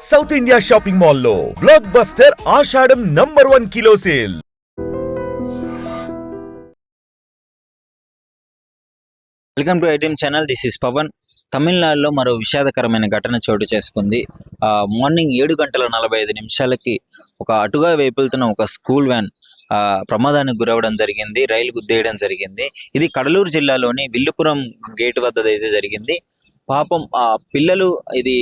South India shopping మాల్లో blockbuster Ashadham number one kilo sale welcome to ITM channel this is Pavan తమిళనాడులో మరో విషాదకరమైన ఘటన చోటు చేసుకుంది. ఆ, మార్నింగ్ ఏడు గంటల నలభై ఐదు నిమిషాలకి ఒక అటుగా వెళ్తున్న ఒక స్కూల్ వ్యాన్ ఆ, ప్రమాదానికి గురవడం జరిగింది. రైలు గుద్దేయడం జరిగింది. ఇది కడలూరు జిల్లాలోని విల్లుపురం గేట్ వద్ద అయితే జరిగింది. పాపం ఆ పిల్లలు ఇది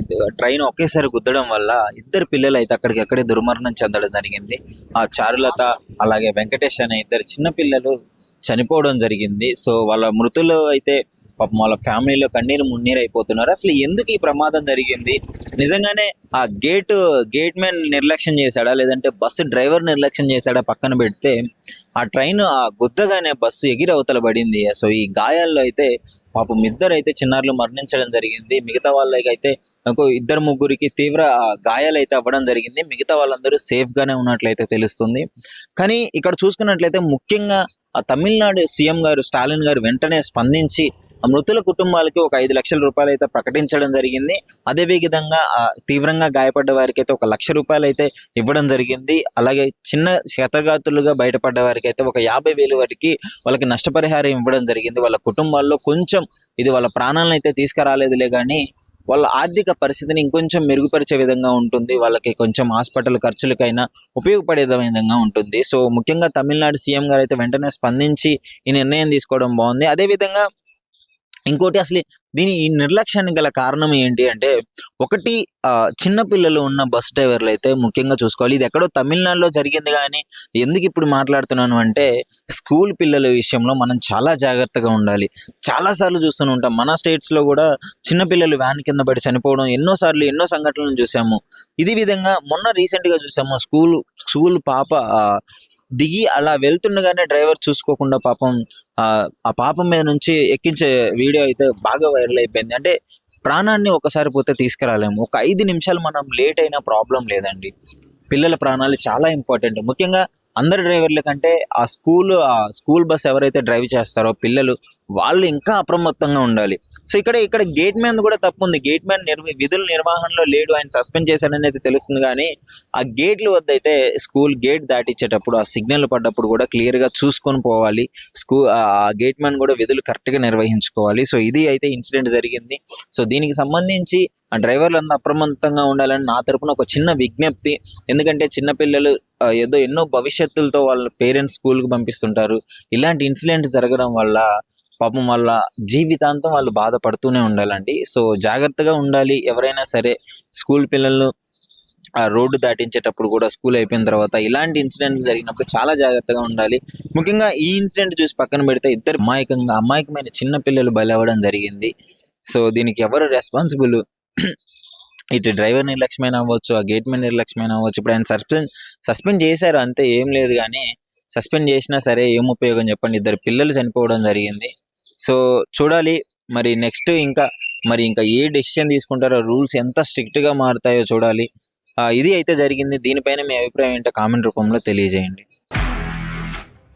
ఇది ట్రైన్ ఒకేసారి గుద్దడం వల్ల ఇద్దరు పిల్లలు అయితే అక్కడికి అక్కడే దుర్మరణం చెందడం జరిగింది. ఆ చారులత అలాగే వెంకటేష్ అనే ఇద్దరు చిన్న పిల్లలు చనిపోవడం జరిగింది. సో వాళ్ళ మృతులు అయితే పాపం వాళ్ళ ఫ్యామిలీలో కన్నీరు మున్నీరు అయిపోతున్నారు అసలు ఎందుకు ఈ ప్రమాదం జరిగింది? నిజంగానే ఆ గేట్ గేట్ మ్యాన్ నిర్లక్ష్యం చేశాడా? లేదంటే బస్సు డ్రైవర్ నిర్లక్ష్యం చేశాడా? పక్కన పెడితే ఆ ట్రైన్ ఆ గుద్దగానే బస్సు ఎగిరవతల పడింది. సో ఈ గాయాల్లో అయితే పాపం ఇద్దరు అయితే చిన్నారులు మరణించడం జరిగింది. మిగతా వాళ్ళకి అయితే ఇంకో ఇద్దరు ముగ్గురికి తీవ్ర ఆ, గాయాలు అయితే అవ్వడం జరిగింది. మిగతా వాళ్ళందరూ సేఫ్ గానే ఉన్నట్లయితే తెలుస్తుంది. కానీ ఇక్కడ చూసుకున్నట్లయితే ముఖ్యంగా ఆ తమిళనాడు సీఎం గారు స్టాలిన్ గారు వెంటనే స్పందించి మృతుల కుటుంబాలకి ఒక ఐదు లక్షల రూపాయలు అయితే ప్రకటించడం జరిగింది. అదే విధంగా తీవ్రంగా గాయపడ్డ వారికి అయితే ఒక లక్ష రూపాయలు అయితే ఇవ్వడం జరిగింది. అలాగే చిన్న క్షతగాతులుగా బయటపడ్డ వారికి అయితే ఒక యాభై వేలు వరకు వాళ్ళకి నష్టపరిహారం ఇవ్వడం జరిగింది. వాళ్ళ కుటుంబాల్లో కొంచెం ఇది వాళ్ళ ప్రాణాలను అయితే తీసుకురాలేదులే కానీ వాళ్ళ ఆర్థిక పరిస్థితిని ఇంకొంచెం మెరుగుపరిచే విధంగా ఉంటుంది. వాళ్ళకి కొంచెం హాస్పిటల్ ఖర్చులకైనా ఉపయోగపడే విధంగా ఉంటుంది. సో ముఖ్యంగా తమిళనాడు సీఎం గారు అయితే వెంటనే స్పందించి ఈ నిర్ణయం తీసుకోవడం బాగుంది. అదే విధంగా ఇంకోటి అసలు దీని ఈ నిర్లక్ష్యానికి గల కారణం ఏంటి అంటే ఒకటి ఆ, చిన్న పిల్లలు ఉన్న బస్ డ్రైవర్లు అయితే ముఖ్యంగా చూసుకోవాలి. ఇది ఎక్కడో తమిళనాడులో జరిగింది కానీ ఎందుకు ఇప్పుడు మాట్లాడుతున్నాను అంటే స్కూల్ పిల్లల విషయంలో మనం చాలా జాగ్రత్తగా ఉండాలి. చాలా సార్లు చూస్తూనే ఉంటాం. మన స్టేట్స్లో కూడా చిన్న పిల్లలు వ్యాన్ కింద పడి చనిపోవడం ఎన్నో సార్లు ఎన్నో సంఘటనలు చూసాము. ఇది విధంగా మొన్న రీసెంట్గా చూసాము స్కూల్ స్కూల్ పాప దిగి అలా వెళ్తుండగానే డ్రైవర్ చూసుకోకుండా పాపం ఆ ఆ పాపం మీద నుంచి ఎక్కించే వీడియో అయితే బాగా వైరల్ అయిపోయింది. అంటే ప్రాణాన్ని ఒకసారి పోతే తీసుకురాలేము. ఒక ఐదు నిమిషాలు మనం లేట్ అయినా ప్రాబ్లం లేదండి. పిల్లల ప్రాణాలు చాలా ఇంపార్టెంట్. ముఖ్యంగా అందరి డ్రైవర్ల కంటే ఆ స్కూల్ ఆ స్కూల్ బస్ ఎవరైతే డ్రైవ్ చేస్తారో పిల్లలు వాళ్ళు ఇంకా అప్రమత్తంగా ఉండాలి. సో ఇక్కడ ఇక్కడ గేట్ మ్యాన్ కూడా తప్పు ఉంది. గేట్ మ్యాన్ నిర్వ విధుల నిర్వహణలో లేడు. ఆయన సస్పెండ్ చేశాడని అయితే తెలుస్తుంది కానీ ఆ గేట్ల వద్ద అయితే స్కూల్ గేట్ దాటిచ్చేటప్పుడు ఆ సిగ్నల్ పడ్డప్పుడు కూడా క్లియర్గా చూసుకొని పోవాలి. స్కూల్ ఆ గేట్ మ్యాన్ కూడా విధులు కరెక్ట్గా నిర్వహించుకోవాలి. సో ఇది అయితే ఇన్సిడెంట్ జరిగింది. సో దీనికి సంబంధించి ఆ డ్రైవర్లు అంతా అప్రమత్తంగా ఉండాలని నా తరపున ఒక చిన్న విజ్ఞప్తి. ఎందుకంటే చిన్న పిల్లలు ఏదో ఎన్నో భవిష్యత్తులతో వాళ్ళ పేరెంట్స్ స్కూల్కి పంపిస్తుంటారు. ఇలాంటి ఇన్సిడెంట్స్ జరగడం వల్ల పాపం వాళ్ళ జీవితాంతం వాళ్ళు బాధపడుతూనే ఉండాలండి. సో జాగ్రత్తగా ఉండాలి. ఎవరైనా సరే స్కూల్ పిల్లలు ఆ రోడ్డు దాటించేటప్పుడు కూడా స్కూల్ అయిపోయిన తర్వాత ఇలాంటి ఇన్సిడెంట్ జరిగినప్పుడు చాలా జాగ్రత్తగా ఉండాలి. ముఖ్యంగా ఈ ఇన్సిడెంట్ చూసి పక్కన పెడితే ఇద్దరు అమాయకంగా అమాయకమైన చిన్న పిల్లలు బలవడం జరిగింది. సో దీనికి ఎవరు రెస్పాన్సిబుల్ ఇటు డ్రైవర్ నిర్లక్ష్యమైన అవ్వచ్చు ఆ గేట్ నిర్లక్ష్యమైన అవ్వచ్చు. ఇప్పుడు ఆయన సస్పెండ్ సస్పెండ్ చేశారు అంతే ఏం లేదు కానీ సస్పెండ్ చేసినా సరే ఏం ఉపయోగం చెప్పండి. ఇద్దరు పిల్లలు చనిపోవడం జరిగింది. సో చూడాలి. మరి నెక్స్ట్ ఇంకా మరి ఇంకా ఏ డెసిషన్ తీసుకుంటారో రూల్స్ ఎంత స్ట్రిక్ట్గా మారుతాయో చూడాలి. ఆ, ఇది అయితే జరిగింది. దీనిపైన మీ అభిప్రాయం ఏంటో కామెంట్ రూపంలో తెలియజేయండి.